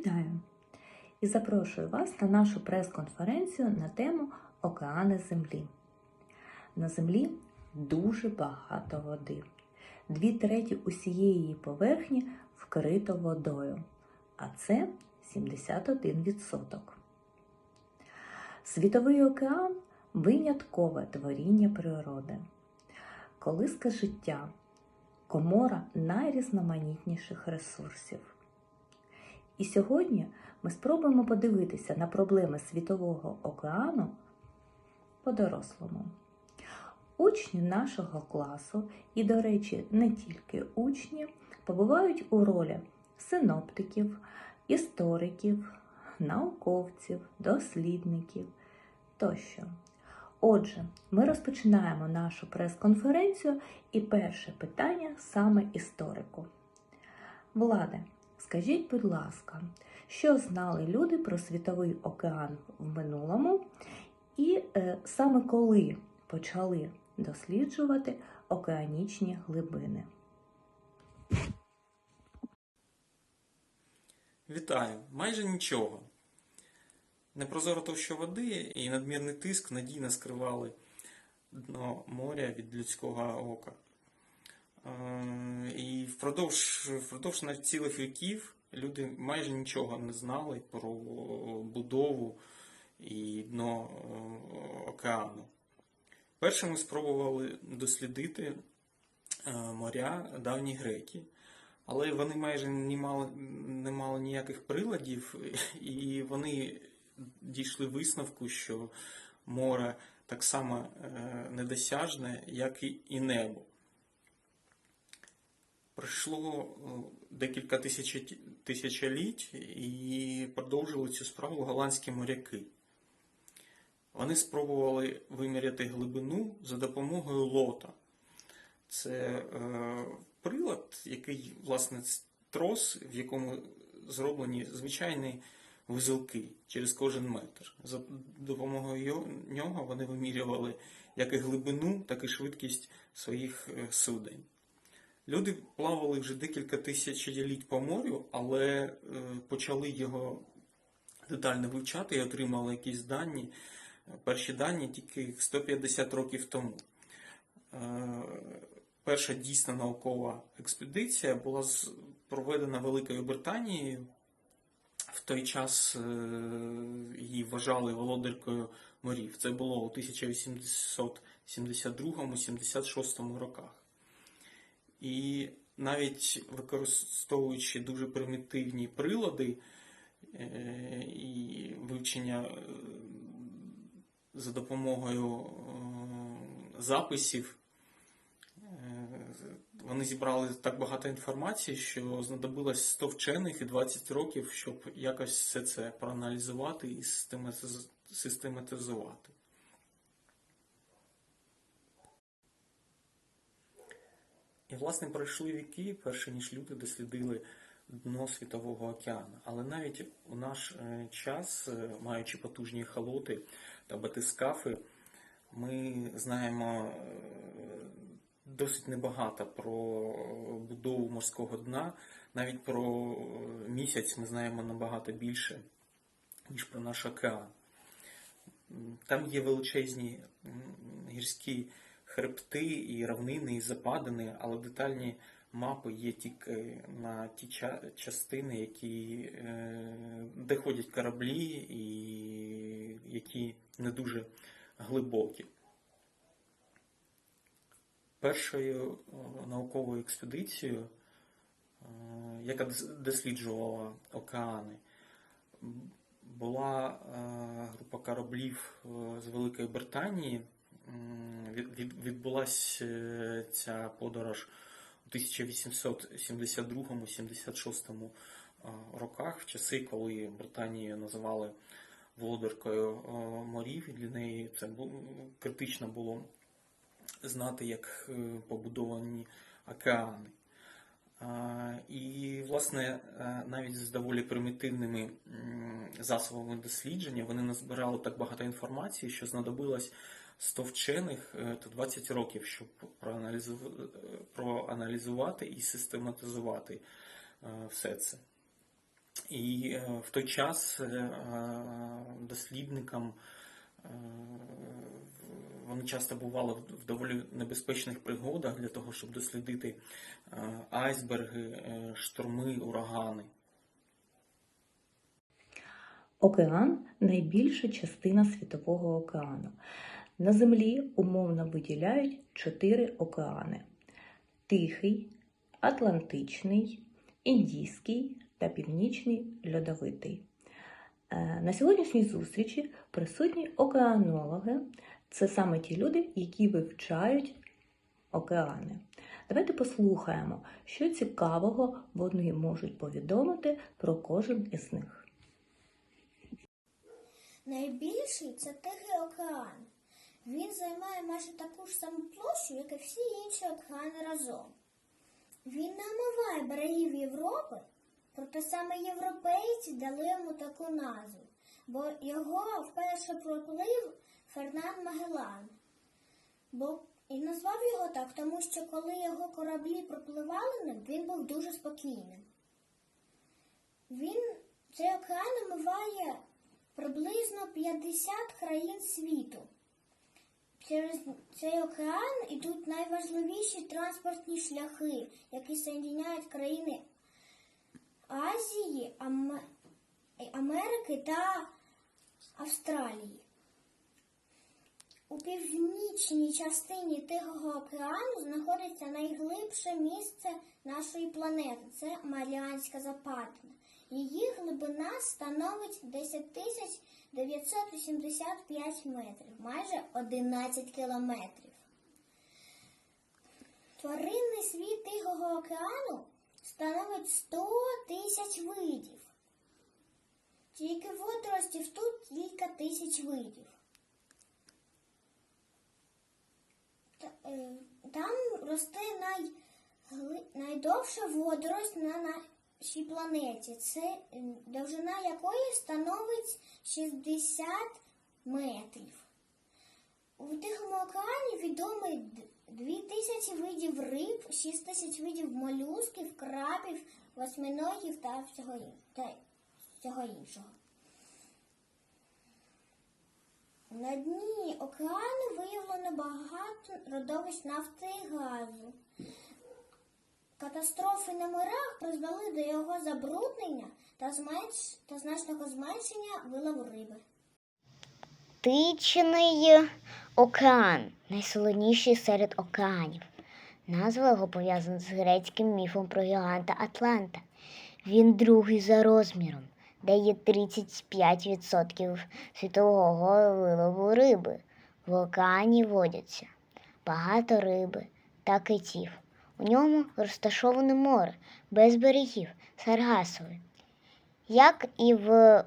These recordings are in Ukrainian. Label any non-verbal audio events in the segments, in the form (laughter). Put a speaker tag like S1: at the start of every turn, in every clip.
S1: Вітаю! І запрошую вас на нашу прес-конференцію на тему Океани Землі. На Землі дуже багато води. Дві треті усієї її поверхні вкрито водою, а це 71%. Світовий океан виняткове творіння природи. Колиска життя комора найрізноманітніших ресурсів. І сьогодні ми спробуємо подивитися на проблеми Світового океану по-дорослому. Учні нашого класу, і, до речі, не тільки учні, побувають у ролі синоптиків, істориків, науковців, дослідників тощо. Отже, ми розпочинаємо нашу прес-конференцію і перше питання саме історику. Владе, скажіть, будь ласка, що знали люди про світовий океан в минулому, і е, саме коли почали досліджувати океанічні глибини?
S2: Вітаю! Майже нічого. Непрозора товща води і надмірний тиск надійно скривали дно моря від людського ока. Впродовж, впродовж цілих віків люди майже нічого не знали про будову і дно е, океану. Першими спробували дослідити е, моря давні греки. Але вони майже не мали, не мали ніяких приладів, (laughs) і вони дійшли висновку, що море так само е, недосяжне, як і небо. Пройшло е, декілька тисяч, тисячоліть і продовжили цю справу голландські моряки. Вони спробували виміряти глибину за допомогою лота. Це е, прилад, який, власне, трос, в якому зроблені звичайні вузелки через кожен метр. За допомогою нього вони вимірювали як і глибину, так і швидкість своїх е, суден. Люди плавали вже декілька тисячоліть по морю, але е, почали його детально вивчати і отримали якісь дані. Перші дані тільки 150 років тому. Е, Перша дійсна наукова експедиція була проведена Великою Британією. В той час е, її вважали володаркою морів. Це було у 1872-76 роках. І навіть використовуючи дуже примітивні прилади е, і вивчення е, за допомогою записів, вони зібрали так багато інформації, що знадобилось 100 вчених і 20 років, щоб якось все це проаналізувати і систематизувати. І, власне, пройшли віки, перше ніж люди дослідили дно Світового океану. Але навіть у наш час, маючи потужні халоти та батискафи, ми знаємо досить небагато про будову морського дна. Навіть про місяць ми знаємо набагато більше, ніж про наш океан. Там є величезні гірські хребти, і равнини, і западини, але детальні мапи є тільки на ті частини, які, де ходять кораблі, і які не дуже глибокі. Першою науковою експедицією, яка досліджувала океани, була група кораблів з Великої Британії. Відбулася ця подорож у 1872-76 роках, в часи, коли Британію називали володаркою морів, і для неї це критично було знати, як е, побудовані океани. І, власне, е, навіть з доволі примітивними засобами дослідження вони назбирали так багато інформації, що знадобилось 100 вчених е, та 20 років, щоб проаналізувати і систематизувати все це. І е, в той час е, е, дослідникам е, вони часто бували в- доволі небезпечних пригодах для того, щоб дослідити е, айсберги, е, шторми, урагани.
S1: Океан найбільша частина світового океану. На Землі умовно виділяють чотири океани: Тихий, Атлантичний, Індійський та Північний льодовитий. Е, На сьогоднішній зустрічі присутні океанологи. Це саме ті люди, які вивчають океани. Давайте послухаємо, що цікавого вони можуть повідомити про кожен із них.
S3: Найбільший це Тихий океан. Він займає майже таку ж саму площу, як і всі інші океани разом. Він не омиває берегів Європи, проте саме європейці дали йому таку назву, бо його вперше проплив Фернанд Магеллан. Бо і назвав його так, тому що коли його кораблі пропливали ним, він був дуже спокійним. Він цей океан омиває приблизно 50 країн світу. Через цей океан йдуть найважливіші транспортні шляхи, які соєдиняють країни Азії, Аме- Америки та Австралії. У північній частині Тихого океану знаходиться найглибше місце нашої планети це Маріанська Западина. Її глибина становить 10 тисяч 985 метрів, майже 11 кілометрів. Тваринний світ Тихого океану становить 100 тисяч видів. Тільки водоростів тут кілька тисяч видів. Е, Там росте най, найдовша водорость на нашій планеті. Це довжина якої становить 60 метрів. У Тихому океані відомі д- 2000 видів риб, 6 тисяч видів молюсків, крабів, восьминогів та всього іншого. На дні океану виявлено багато родовищ нафти і газу. Катастрофи на морях призвели до його забруднення та, зменш... та значного зменшення вилову риби.
S4: Тичний океан найсолоніший серед океанів. Назва його пов'язана з грецьким міфом про гіганта Атланта. Він другий за розміром, дає 35% світового вилову риби. В океані водяться багато риби та китів. У ньому розташоване море без берегів, Саргасове. Як і в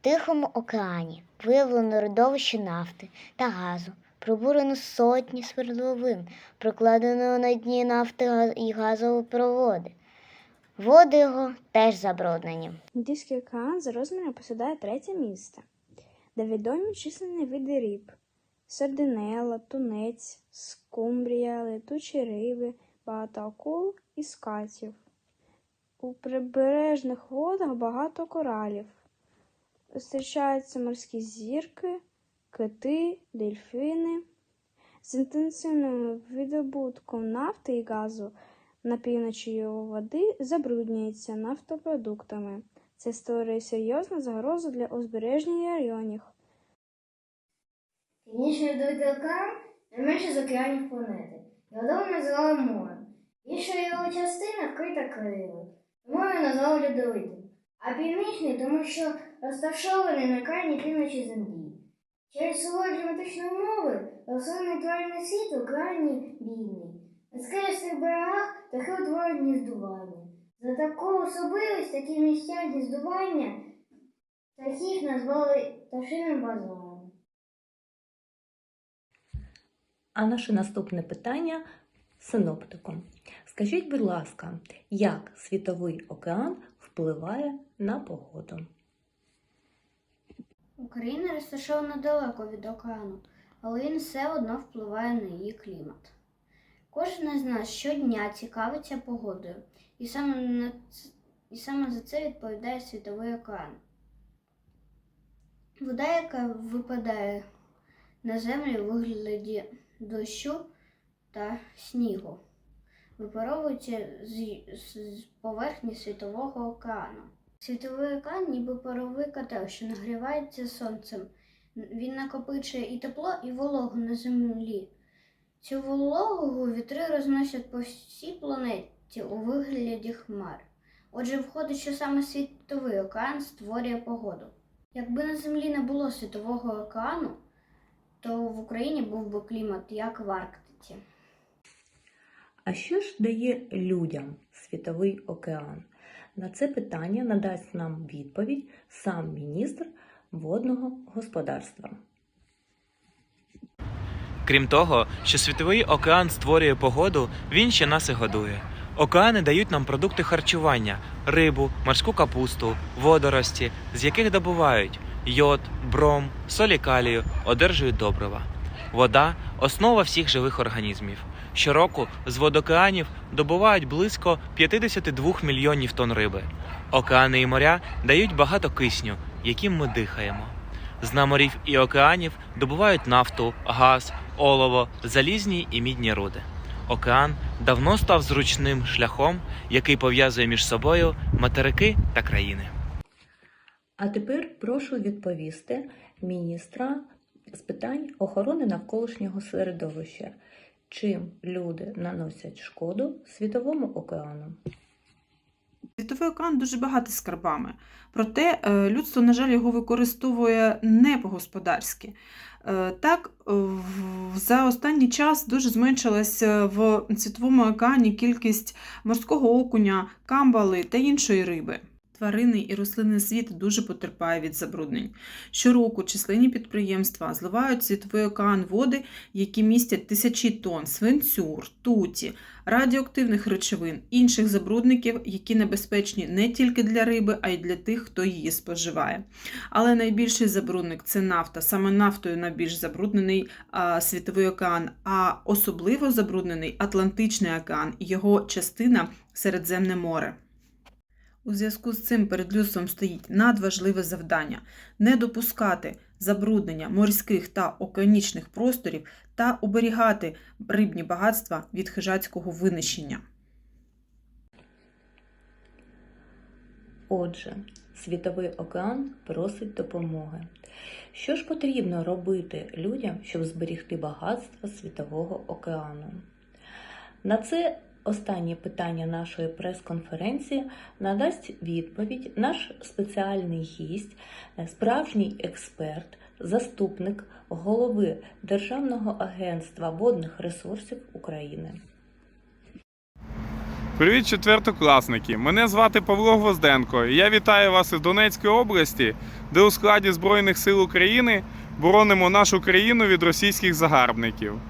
S4: Тихому океані виявлено родовище нафти та газу, пробурено сотні свердловин, прокладено на дні нафти і газопроводи. Води його теж забруднені.
S5: Індійський океан за розміром посідає третє місце, де відомі численні види риб: сардинела, тунець, скумбрія, летучі риби, багато акул і скатів. У прибережних водах багато коралів. Зустрічаються морські зірки, кити, дельфіни. З інтенсивним видобутком нафти і газу на півночі його води забруднюється нафтопродуктами. Це створює серйозну загрозу для узбережних районів.
S6: Північний океан найменший з океанів планети. Його називали морем. Більша його частина вкрита крилом. Тому його назвали льодовитим. А північний, тому що розташований на крайній півночі землі. Через свої кліматичні умови рослинний тваринний світ в океані бідний. На скелістих берегах птахи утворюють гніздування. За таку особливість такі місця гніздування птахів назвали пташиним базаром.
S1: А наше наступне питання синоптиком. Скажіть, будь ласка, як світовий океан впливає на погоду?
S7: Україна розташована далеко від океану, але він все одно впливає на її клімат. Кожен із нас щодня цікавиться погодою, і саме на, і саме за це відповідає Світовий океан. Вода, яка випадає на землю у вигляді дощу та снігу, випаровується з, з поверхні Світового океану. Світовий океан ніби паровий котел, що нагрівається сонцем. Він накопичує і тепло, і вологу на землі. Цю вологу вітри розносять по всій планеті у вигляді хмар. Отже, виходить, що саме світовий океан створює погоду. Якби на землі не було світового океану, то в Україні був би клімат як в Арктиці.
S1: А що ж дає людям світовий океан? На це питання надасть нам відповідь сам міністр водного господарства.
S8: Крім того, що світовий океан створює погоду, він ще нас і годує. Океани дають нам продукти харчування, рибу, морську капусту, водорості, з яких добувають йод, бром, солі калію, одержують добрива. Вода основа всіх живих організмів. Щороку з водокеанів добувають близько 52 мільйонів тонн риби. Океани і моря дають багато кисню, яким ми дихаємо. З дна морів і океанів добувають нафту, газ, олово, залізні і мідні руди. Океан давно став зручним шляхом, який пов'язує між собою материки та країни.
S1: А тепер прошу відповісти міністра з питань охорони навколишнього середовища. Чим люди наносять шкоду світовому океану?
S9: Світовий океан дуже багатий скарбами, проте е, людство, на жаль, його використовує не по-господарськи. Е, Так, за останній час дуже зменшилася в світовому океані кількість морського окуня, камбали та іншої риби. Тваринний і рослинний світ дуже потерпає від забруднень. Щороку численні підприємства зливають світовий океан води, які містять тисячі тонн свинцю, ртуті, радіоактивних речовин, інших забрудників, які небезпечні не тільки для риби, а й для тих, хто її споживає. Але найбільший забрудник це нафта. Саме нафтою найбільш забруднений світовий океан, а особливо забруднений Атлантичний океан і його частина Середземне море. У зв'язку з цим перед людством стоїть надважливе завдання не допускати забруднення морських та океанічних просторів та оберігати рибні багатства від хижацького винищення.
S1: Отже, світовий океан просить допомоги. Що ж потрібно робити людям, щоб зберігти багатство світового океану? На це останнє питання нашої прес-конференції надасть відповідь наш спеціальний гість, е, справжній експерт, заступник голови Державного агентства водних ресурсів України.
S10: Привіт, четвертокласники! Мене звати Павло Гвозденко. і Я вітаю вас із Донецької області, де у складі Збройних сил України боронимо нашу країну від російських загарбників.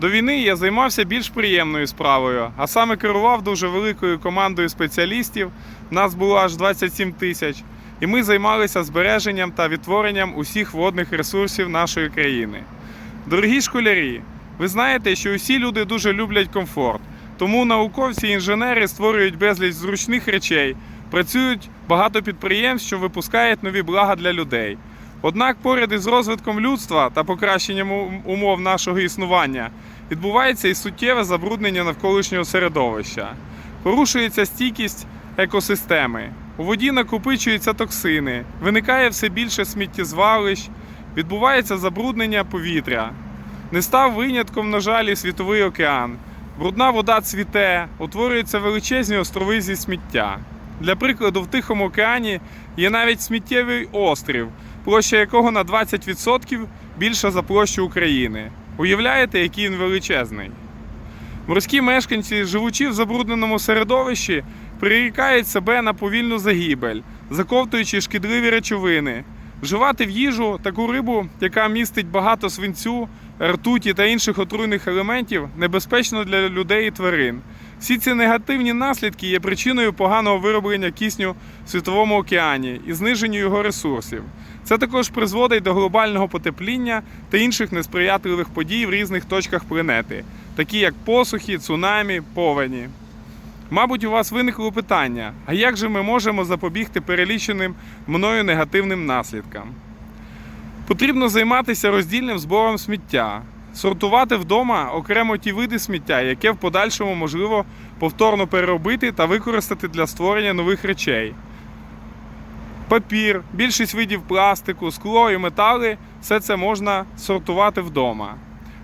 S10: До війни я займався більш приємною справою, а саме керував дуже великою командою спеціалістів. Нас було аж 27 тисяч, і ми займалися збереженням та відтворенням усіх водних ресурсів нашої країни. Дорогі школярі, ви знаєте, що усі люди дуже люблять комфорт. Тому науковці і інженери створюють безліч зручних речей, працюють багато підприємств, що випускають нові блага для людей. Однак поряд із розвитком людства та покращенням умов нашого існування відбувається і суттєве забруднення навколишнього середовища. Порушується стійкість екосистеми. У воді накопичуються токсини, виникає все більше сміттєзвалищ, відбувається забруднення повітря. Не став винятком, на жаль, і світовий океан. Брудна вода цвіте, утворюються величезні острови зі сміття. Для прикладу, в Тихому океані є навіть сміттєвий острів, площа якого на 20% більша за площу України. Уявляєте, який він величезний? Морські мешканці, живучи в забрудненому середовищі, прирікають себе на повільну загибель, заковтуючи шкідливі речовини. Вживати в їжу таку рибу, яка містить багато свинцю, ртуті та інших отруйних елементів, небезпечно для людей і тварин. Всі ці негативні наслідки є причиною поганого вироблення кисню в світовому океані і зниженню його ресурсів. Це також призводить до глобального потепління та інших несприятливих подій в різних точках планети, такі як посухи, цунамі, повені. Мабуть, у вас виникло питання: а як же ми можемо запобігти переліченим мною негативним наслідкам? Потрібно займатися роздільним збором сміття, сортувати вдома окремо ті види сміття, яке в подальшому можливо повторно переробити та використати для створення нових речей. Папір, більшість видів пластику, скло і метали все це можна сортувати вдома.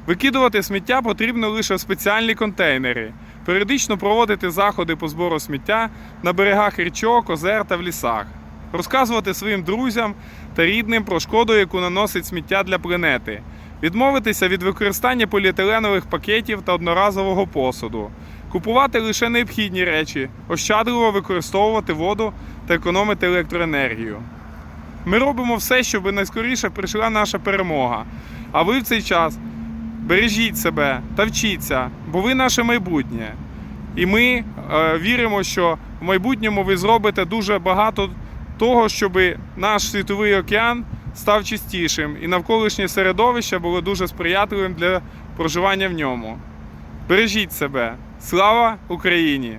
S10: Викидувати сміття потрібно лише в спеціальні контейнери, періодично проводити заходи по збору сміття на берегах річок, озер та в лісах, розказувати своїм друзям та рідним про шкоду, яку наносить сміття для планети, відмовитися від використання поліетиленових пакетів та одноразового посуду, купувати лише необхідні речі, ощадливо використовувати воду та економити електроенергію. Ми робимо все, щоб найскоріше прийшла наша перемога. А ви в цей час бережіть себе та вчіться, бо ви наше майбутнє. І ми е, віримо, що в майбутньому ви зробите дуже багато того, щоб наш світовий океан став чистішим і навколишнє середовище було дуже сприятливим для проживання в ньому. Бережіть себе. Слава Україні!